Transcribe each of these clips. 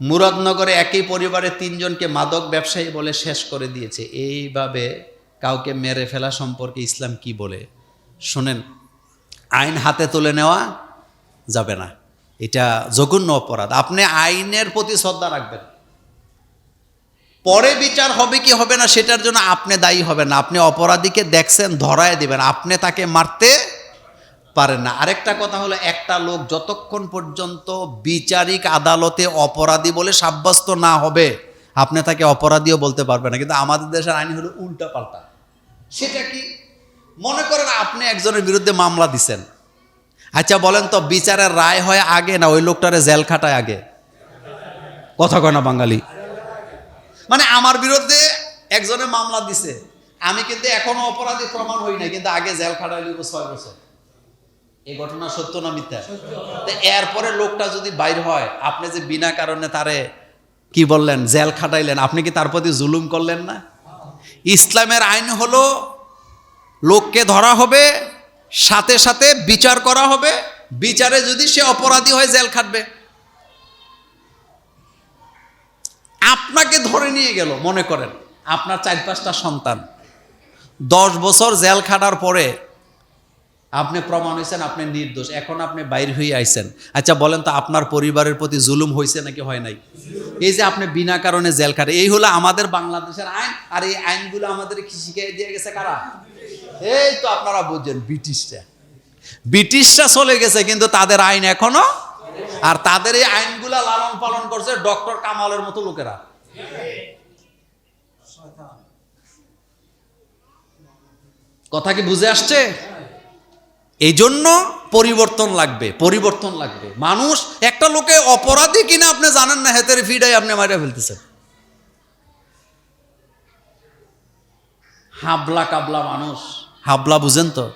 মুরাদনগরে একই পরিবারে তিনজনকে মাদক ব্যবসায়ী বলে শেষ করে দিয়েছে। এইভাবে কাউকে মেরে ফেলা সম্পর্কে ইসলাম কি বলে? শোনেন, আইন হাতে তুলে নেওয়া যাবে না। এটা জঘন্য অপরাধ। আপনি আইনের প্রতি শ্রদ্ধা রাখবেন। পরে বিচার হবে কি হবে না, সেটার জন্য আপনি দায়ী হবেন না। আপনি অপরাধীকে দেখছেন, ধরায় দিবেন। আপনি তাকে মারতে পারেন না। আরেকটা কথা হলো, একটা লোক যতক্ষণ পর্যন্ত বিচারিক আদালতে অপরাধী বলে সাব্যস্ত না হবে, আপনি তাকে অপরাধীও বলতে পারবেন না। কিন্তু আমাদের দেশের আইন হলো উল্টা পাল্টা সেটা কি? মনে করেন আপনি একজনের বিরুদ্ধে মামলা দিছেন। আচ্ছা বলেন তো, বিচারের রায় হয় আগে না ওই লোকটারে জেল খাটায় আগে? কথা কয় না বাঙালি। মানে আমার বিরুদ্ধে একজনে মামলা দিছে। আমি কিন্তু এখনও অপরাধী প্রমাণ হই না কিন্তু আগে জেল খাটাই ছয় বছর। এই ঘটনা সত্য না মিথ্যা? এরপরে লোকটা যদি বাইর হয় আপনি যে বিনা কারণে তারে কি বললেন জেল খাটাইলেন আপনি কি তার প্রতি জুলুম করলেন না? ইসলামের আইন হলো লোককে ধরা হবে সাথে সাথে বিচার করা হবে বিচারে যদি সে অপরাধী হয় জেল খাটবে। আপনাকে ধরে নিয়ে গেল মনে করেন আপনার চার পাঁচটা সন্তান। দশ বছর জেল খাটার পরে আপনি প্রমাণ হয়েছেন আপনি নির্দোষ। এখন আপনি বাইর হয়ে আইছেন। আচ্ছা বলেন তো আপনার পরিবারের প্রতি জুলুম হয়েছে নাকি হয় নাই? এই যে আপনি বিনা কারণে জেল খাটে, এই হলো আমাদের বাংলাদেশের আইন, আর এই আইনগুলো আমাদের কি শিখিয়ে দিয়ে গেছে কারা? এই তো আপনারা বুঝছেন, ব্রিটিশরা। ব্রিটিশরা চলে গেছে, কিন্তু তাদের আইন এখনও আর তাদের এই আইনগুলা লালন পালন করছে ডক্টর কামালের মতো লোকেরা। কথা কি বুঝে আসছে? এই জন্য পরিবর্তন লাগবে পরিবর্তন লাগবে। মানুষ একটা লোকে অপরাধী কিনা আপনি জানেন না, হেতের ফিডাই আপনি মারিয়া ফেলতেছেন। হাবলা কাবলা মানুষ। হাবলা বুঝেন তো?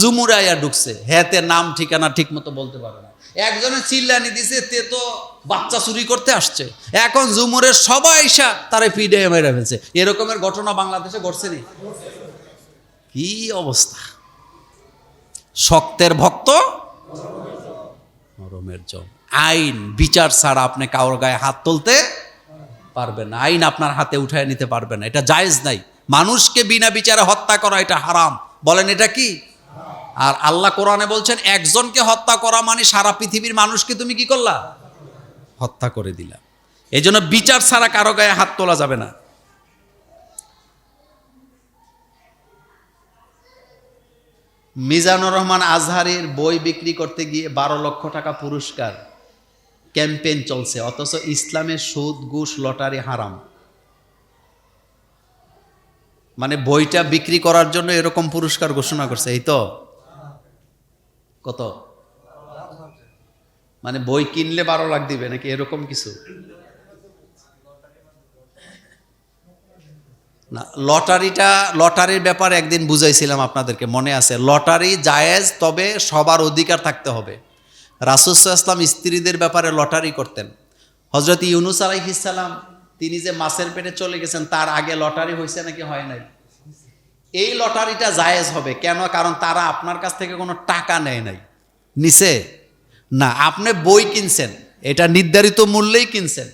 জুমুরে আয়া ঢুকছে হেতে নাম, ঠিকানা ঠিক মতো বলতে পারে না। একজনে চিল্লানি দিছে, তে তো বাচ্চা চুরি করতে আসছে। এখন জুমুরের সবাই তারে ফিডে মেরে ফেলছে। এরকমের ঘটনা বাংলাদেশে ঘটছে নি? কি অবস্থা? শক্তের ভক্ত নরমের জম আইন, বিচার ছাড়া আপনি কারোর গায়ে হাত তুলতে পারবেন না। আইন আপনার হাতে উঠায় নিতে পারবেন না। এটা জায়েজ নাই। মানুষকে বিনা বিচারে হত্যা করা এটা হারাম। বলেন এটা কি? আর আল্লাহ কোরআনে বলছেন, একজনকে হত্যা করা মানে সারা পৃথিবীর মানুষকে তুমি কি করলা? হত্যা করে দিলা। এই জন্য বিচার ছাড়া কারও গায়ে হাত তোলা যাবে না। মিজানুর রহমান আজহারের বই বিক্রি করতে গিয়ে বারো লক্ষ টাকা পুরস্কার। ক্যাম্পেইন চলছে, অথচ ইসলামের সুদ, ঘুষ, লটারি হারাম। মানে বইটা বিক্রি করার জন্য এরকম পুরস্কার ঘোষণা করছে, এই তো? কত? মানে বই কিনলে বারো লাখ দিবে, নাকি এরকম কিছু? না, লটারিটা, লটারির ব্যাপারে একদিন বুঝাইছিলাম আপনাদেরকে, মনে আছে। লটারি জায়েজ, তবে সবার অধিকার থাকতে হবে। ইসলাম স্ত্রীদের ব্যাপারে লটারি করতেন। হজরত ইউনুস আলাইহিসাল্লাম তিনি যে মাছের পেটে চলে গেছেন, তার আগে লটারি হয়েছে নাকি হয় নাই? এই লটারিটা জায়েজ হবে। কেন? কারণ তারা আপনার কাছ থেকে কোনো টাকা নেয় নাই। নিছে? না, আপনি বই কিনছেন। এটা নির্ধারিত মূল্যেই কিনছেন।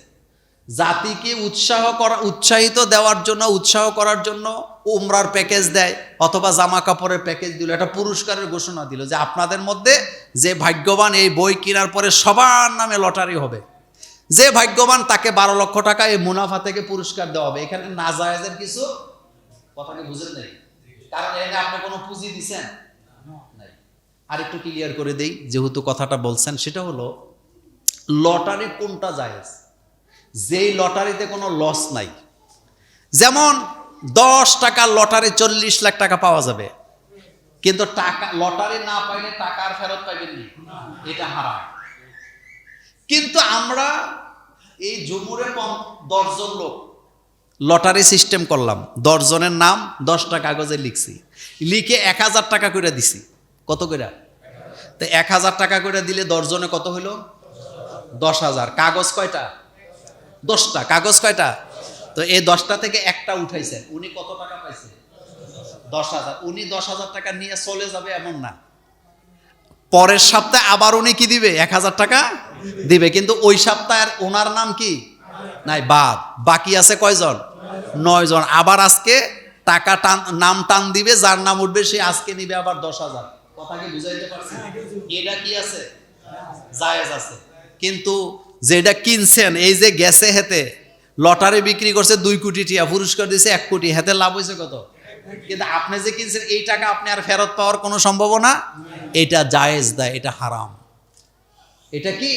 জাতিকে উৎসাহ করা, উৎসাহিত দেওয়ার জন্য, উৎসাহ করার জন্য উমরার প্যাকেজ দেয়, অথবা জামা কাপড়ের প্যাকেজ দিল। একটা পুরস্কারের ঘোষণা দিল যে আপনাদের মধ্যে যে ভাগ্যবান এই বই কেনার পরে সবার নামে লটারি হবে। যে ভাগ্যবান তাকে বারো লক্ষ টাকা এই মুনাফা থেকে পুরস্কার দেওয়া হবে। এখানে নাজায়েজের কিছু কথাকে বুঝেন নাই? কারণ এখানে আপনি কোনো পুঁজি নাই। আর একটু ক্লিয়ার করে দেই, যেহেতু কথাটা বলছেন, সেটা হলো লটারি কোনটা জায়েজ? যেই লটারিতে কোনো লস নাই। যেমন দশ টাকা লটারি চল্লিশ লাখ টাকা পাওয়া যাবে। কিন্তু টাকা, লটারি না পাইলে টাকা আর ফেরত পাইবেন এটা হারাম। কিন্তু আমরা এই জমুরে দশজন লোক লটারি সিস্টেম করলাম। দশজনের নাম দশটা কাগজে লিখছি। লিখে এক হাজার টাকা করে দিছি। কত করে? তো এক হাজার টাকা করে দিলে দশজনে কত হইল দশ হাজার। কাগজ কয়টা? দশটা, কাগজ কয়টা? তো এই দশটা থেকে একটা উঠাইছেন উনি কত টাকা পাইছে? দশ হাজার। উনি দশ হাজার টাকা নিয়ে চলে যাবে এমন না। পরের সপ্তাহে আবার উনি কি দিবে? এক হাজার টাকা দিবে। কিন্তু ওই সপ্তাহের ওনার নাম কি? নাই, বাদ। বাকি আছে কয়জন? নয় জন আবার আজকে টাকা টান, নাম টান দিবে, যার নাম উঠবে, সে আজকে নিবে আবার দশ হাজার। কথা কি বুঝাইতে পারছি এটা কি আছে? জায়েজ আছে। কিন্তু যেটা কিনছেন, এই যে গেছে হেতে লটারি বিক্রি করছে দুই কোটি টিয়া, পুরস্কার দিছে এক কোটি হেতে লাভ হয়েছে কত? কিন্তু আপনি যে কিনছেন, এই টাকা আপনি আর ফেরত পাওয়ার কোনো সম্ভাবনা? এটা জায়েজ দেয়, এটা হারাম। এটা কি?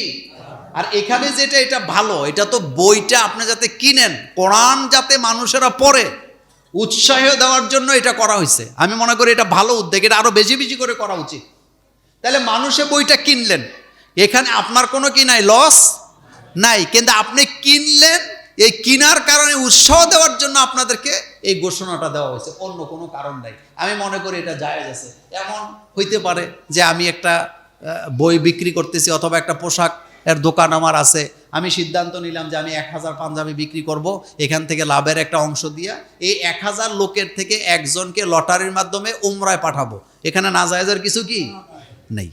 আর এখানে যেটা, এটা ভালো, এটা তো বইটা আপনি যাতে কিনেন, কোরআন যাতে মানুষেরা পড়ে, উৎসাহ দেওয়ার জন্য এটা করা হয়েছে। আমি মনে করি এটা ভালো উদ্যোগ, এটা আরও বেশি বেশি করে করা উচিত। তাহলে মানুষে বইটা কিনলেন, এখানে আপনার কোনো কি নাই, লস? নাই। কিন্তু আপনি কিনলেন এই কিনার কারণে উৎসাহ দেওয়ার জন্য আপনাদেরকে এই ঘোষণাটা দেওয়া হয়েছে। অন্য কোনো কারণ নাই। আমি মনে করি এটা জায়েজ আছে। এমন হইতে পারে যে আমি একটা বই বিক্রি করতেছি অথবা একটা পোশাক এর দোকান আমার আছে। আমি সিদ্ধান্ত নিলাম যে আমি এক হাজার পাঞ্জাবি বিক্রি করব। এখান থেকে লাভের একটা অংশ দিয়া এই এক হাজার লোকের থেকে একজনকে লটারির মাধ্যমে উমরায় পাঠাবো। এখানে না জায়েজের কিছু কি? নেই।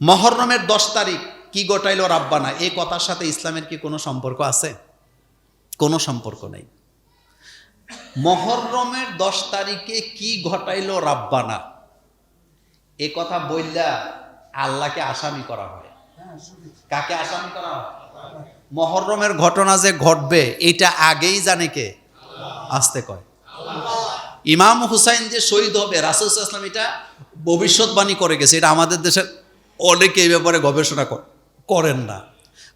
মহরমের দশ তারিখ কি গোটাইল রাব্বানা? এই কথার সাথে ইসলামের কি কোনো সম্পর্ক আছে? কোনো সম্পর্ক নেই। মহরমের দশ তারিখে কি ঘটাইল রাব্বানা? এ কথা বললা আল্লাহকে আসামি করা হয়। কাকে আসামি করা হয়? মহরমের ঘটনা যে ঘটবে, এটা আগেই জানে কে? আসতে কয়। ইমাম হুসাইন যে শহীদ হবে, রাসুল ইসলাম এটা ভবিষ্যৎবাণী করে গেছে। এটা আমাদের দেশের অনেকে এই ব্যাপারে গবেষণা করেন না।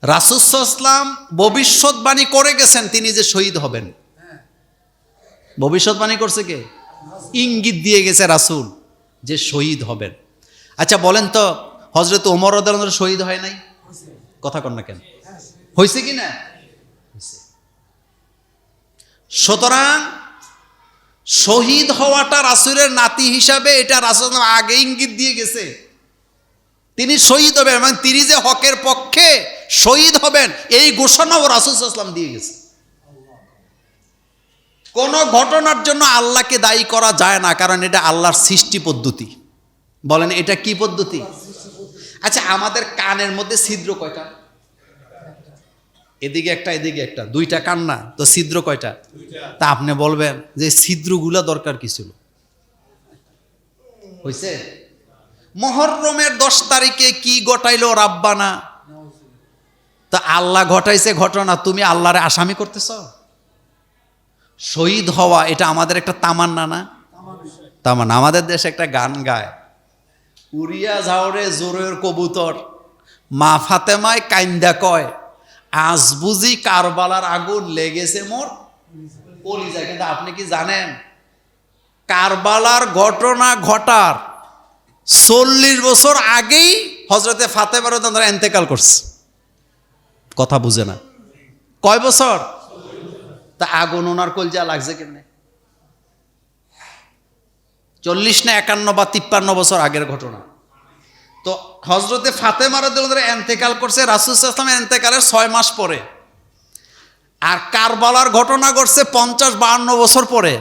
রাসুসাল্লাম ভবিষ্যৎবাণী করে গেছেন, তিনি যে শহীদ হবেন। ভবিষ্যৎবাণী করছে কে? ইঙ্গিত দিয়ে গেছে রাসূল যে শহীদ হবেন। আচ্ছা বলেন তো হজরত ওমর রদার শহীদ হয় নাই? কথা কন না কেন? হয়েছে কি না? সুতরাং শহীদ হওয়াটা রাসূলের নাতি হিসাবে এটা রাসূল আগে ইঙ্গিত দিয়ে গেছে। তিনি শহীদ হবেন এবং তিনি যে হকের পক্ষে শহীদ হবেন, এই ঘোষণাও ইসলাম দিয়ে গেছে। কোন ঘটনার জন্য আল্লাহকে দায়ী করা যায় না, কারণ এটা আল্লাহর সৃষ্টি পদ্ধতি। বলেন, এটা কি পদ্ধতি? আচ্ছা আমাদের কানের মধ্যে ছিদ্র কয়টা? এদিকে একটা এদিকে একটা, দুইটা কান না, তো ছিদ্র কয়টা? তা আপনি বলবেন যে ছিদ্রগুলা দরকার কি ছিল? হয়েছে মহরমের দশ তারিখে কি ঘটাইলো রাব্বানা? তা আল্লাহ ঘটাইছে ঘটনা, তুমি আল্লাহরে আসামি করতেছ? শহীদ হওয়া, এটা আমাদের একটা তামান্না না? তামান্না। আমাদের দেশে একটা গান গায়, উড়িয়া ঝাওরে জোরের কবুতর। মা ফাতেমায় কাইন্দা কয়, আজ বুঝি কারবালার আগুন লেগেছে মোর কলিজা কিন্তু আপনি কি জানেন, কারবালার ঘটনা ঘটার চল্লিশ বছর আগেই হজরতে ফাতেমার তারা এন্তেকাল করছে। কথা বুঝে না। কয় বছর? তা আগুন ওনার কলজা লাগছে কেমনে? চল্লিশ না একান্ন বা তিপ্পান্ন বছর আগের ঘটনা। তো হজরতে ফাতেমার তারা এন্তেকাল করছে রাসুসাল্লামের এন্তেকালের ছয় মাস পরে। আর কারবালার ঘটনা ঘটছে পঞ্চাশ, বাহান্ন বছর পরে।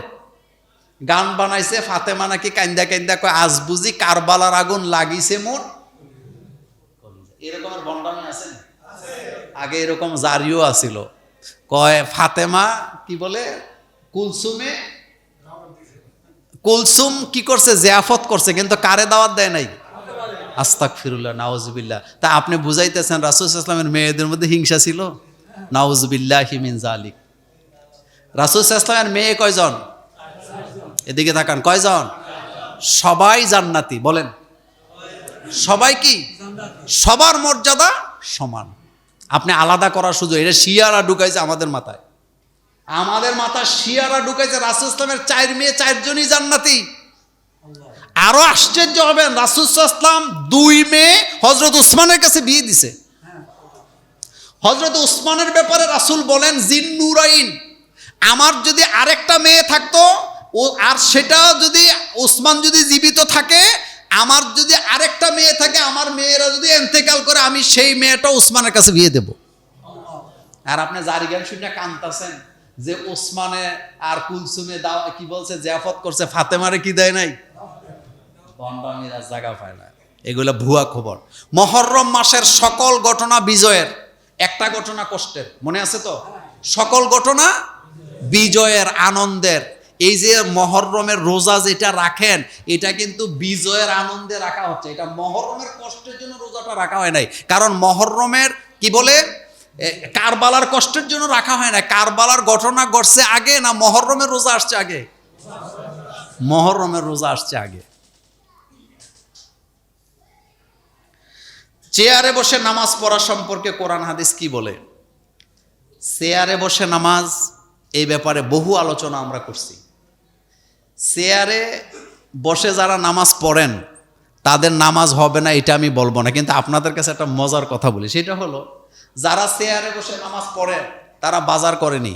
গান বানাইছে, ফাতেমা নাকি কান্দা কান্দা কয়, আজ বুঝি কারবালার আগুন লাগিছে মোর এরকম বন্ডামি আছে? আগে এরকম জারিও আছিল। কয়, ফাতেমা, কি বলে, কুলসুমে কুলসুম কি করছে, জিয়াফত করছে, কিন্তু কারে দাওয়াত দেয় নাই? আস্তাক ফিরুল্লাহ নাওজবিল্লাহ তা আপনি বুঝাইতেছেন, রাসুল ইসলামের মেয়েদের মধ্যে হিংসা ছিল? নাওজবিল্লাহ হিমিন জালিক রাসুল ইসলামের মেয়ে কয়জন? এদিকে তাকান, কয়জন? সবাই জান্নাতি, বলেন। সবাই কি? সবার মর্যাদা সমান। আপনি আলাদা করার সুযোগ, এটা শিয়ারা ঢুকাইছে আমাদের মাথায়। আমাদের মাথায় শিয়ারা ঢুকাইছে, রাসুল ইসলামের চার মেয়ে চারজনই জান্নাতি। আরও আশ্চর্য হবেন, রাসুল ইসলাম দুই মেয়ে হজরত উসমানের কাছে বিয়ে দিছে। হজরত উসমানের ব্যাপারে রাসুল বলেন, জিন্নুরাইন, আমার যদি আরেকটা মেয়ে থাকতো ও, আর সেটা যদি উসমান যদি জীবিত থাকে, আমার যদি আরেকটা মেয়ে থাকে, আমার মেয়েরা যদি এন্তেকাল করে, আমি সেই মেয়েটা উসমানের কাছে বিয়ে দেব। আর আপনি জারি জ্ঞান শুনে কান্তাছেন যে ওসমানে আর কুলসুমে দাও, কি বলছে, জিয়াফত করছে, ফাতেমারে কি দেয় নাই? জায়গা পায় না। এগুলো ভুয়া খবর। মহরম মাসের সকল ঘটনা বিজয়ের। একটা ঘটনা কষ্টের। মনে আছে তো? সকল ঘটনা বিজয়ের, আনন্দের। এই যে মহরমের রোজা যেটা রাখেন, এটা কিন্তু বিজয়ের আনন্দে রাখা হচ্ছে। এটা মহরমের কষ্টের জন্য রোজাটা রাখা হয় নাই। কারণ মহরমের, কি বলে? কারবালার কষ্টের জন্য রাখা হয় না কারবালার ঘটনা ঘটছে আগে না মহরমের রোজা আসছে আগে? মহরমের রোজা আসছে আগে। চেয়ারে বসে নামাজ পড়া সম্পর্কে কোরআন হাদিস কি বলে? চেয়ারে বসে নামাজ, এই ব্যাপারে বহু আলোচনা আমরা করছি। চেয়ারে বসে যারা নামাজ পড়েন, তাদের নামাজ হবে না, এটা আমি বলব না। কিন্তু আপনাদের কাছে একটা মজার কথা বলি, সেটা হলো, যারা চেয়ারে বসে নামাজ পড়েন তারা বাজার করেনি।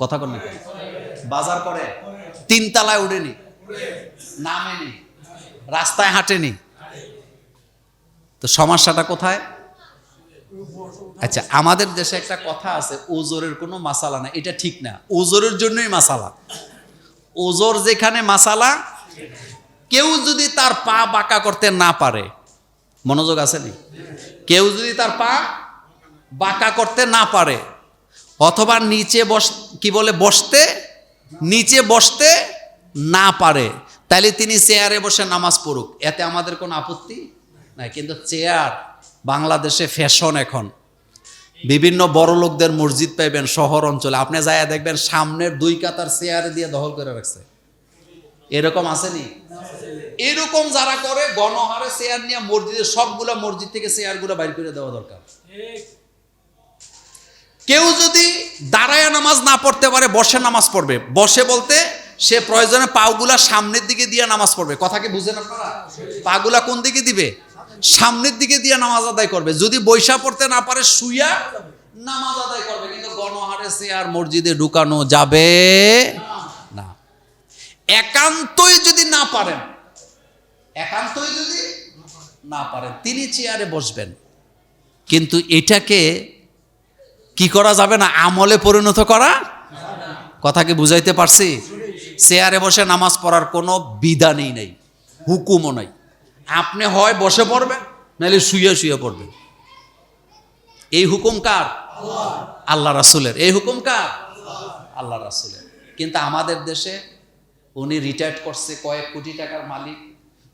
কথা কর বাজার করে। তিন তালায় উঠেনি, নামেনি, রাস্তায় হাঁটেনি। তো সমস্যাটা কোথায়? আচ্ছা আমাদের দেশে একটা কথা আছে, ওজোরের কোনো মাসালা না এটা ঠিক না। ওজোরের জন্যই মাসালা। ওজোর যেখানে মাসালা, কেউ যদি তার পা বাঁকা করতে না পারে, মনোযোগ আছে নি? কেউ যদি তার পা বাঁকা করতে না পারে, অথবা নিচে বস, কি বলে, বসতে, নিচে বসতে না পারে, তাহলে তিনি চেয়ারে বসে নামাজ পড়ুক। এতে আমাদের কোনো আপত্তি নাই। কিন্তু চেয়ার বাংলাদেশে ফ্যাশন এখন। বিভিন্ন বড় লোকদের মসজিদ পাইবেন শহর অঞ্চলে। আপনি যায় দেখবেন সামনের দুই কাতার চেয়ারে দিয়ে দখল করে রাখছে। এরকম আসেনি এরকম যারা করে, গণহারে চেয়ার নিয়ে মসজিদের সবগুলো মসজিদ থেকে চেয়ার চেয়ারগুলো বাইর করে দেওয়া দরকার। কেউ যদি দাঁড়ায় নামাজ না পড়তে পারে, বসে নামাজ পড়বে। বসে বলতে সে প্রয়োজনে পাগুলা সামনের দিকে দিয়ে নামাজ পড়বে। কথা কি বুঝেন আপনারা? পাগুলা কোন দিকে দিবে? সামনের দিকে দিয়ে নামাজ আদায় করবে। যদি বৈশা পড়তে না পারে, শুইয়া নামাজ আদায় করবে। কিন্তু গণহারে চেয়ার মসজিদে ঢুকানো যাবে না। একান্তই যদি না পারেন, একান্তই যদি না পারেন, তিনি চেয়ারে বসবেন। কিন্তু এটাকে কি করা যাবে না? আমলে পরিণত করা কথা কি বুঝাইতে পারছি? চেয়ারে বসে নামাজ পড়ার কোনো বিধানই নেই, হুকুমও নাই। আপনি হয় বসে পড়বেন, নাহলে শুয়ে শুয়ে পড়বেন। এই হুকুম কার? আল্লাহ রাসুলের। এই হুকুম কার? আল্লাহ রাসুলের। কিন্তু আমাদের দেশে উনি রিটায়ার্ড করছে কয়েক কোটি টাকার মালিক,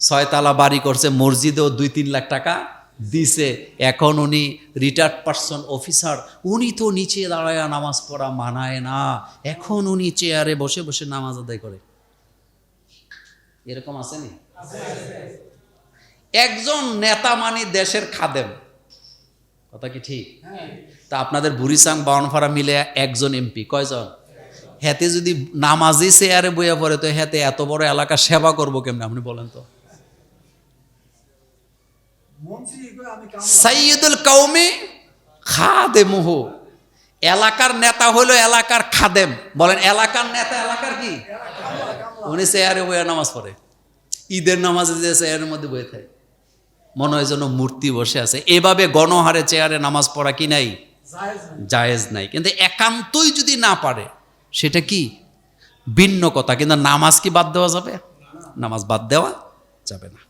ছয়তলা বাড়ি করছে, মসজিদেও দুই তিন লাখ টাকা দিছে। এখন উনি রিটায়ার্ড পার্সন অফিসার উনি তো নিচে দাঁড়ায় নামাজ পড়া মানায় না। এখন উনি চেয়ারে বসে বসে নামাজ আদায় করে। এরকম আসেনি একজন নেতা মানে দেশের খাদেম। কথা কি ঠিক? তা আপনাদের বুড়িসাং বাউনফাড়া মিলে একজন এমপি কয়জন? হেতে যদি নামাজি চেয়ারে বইয়া পড়ে তো হেতে এত বড় এলাকা সেবা করব কেমনে আপনি বলেন তো? সাইয়দুল কৌমি খাদেমুহ। এলাকার নেতা হলো এলাকার খাদেম। বলেন এলাকার নেতা এলাকার কি? উনি চেয়ারে বইয়া নামাজ পড়ে। ঈদের নামাজে যে চেয়ারের মধ্যে বয়ে থাকে। মনে হয় যেন মূর্তি বসে আছে। এভাবে গণহারে চেয়ারে নামাজ পড়া কি নাই? জায়েজ নাই। কিন্তু একান্তই যদি না পারে সেটা কি? ভিন্ন কথা। কিন্তু নামাজ কি বাদ দেওয়া যাবে? নামাজ বাদ দেওয়া যাবে না।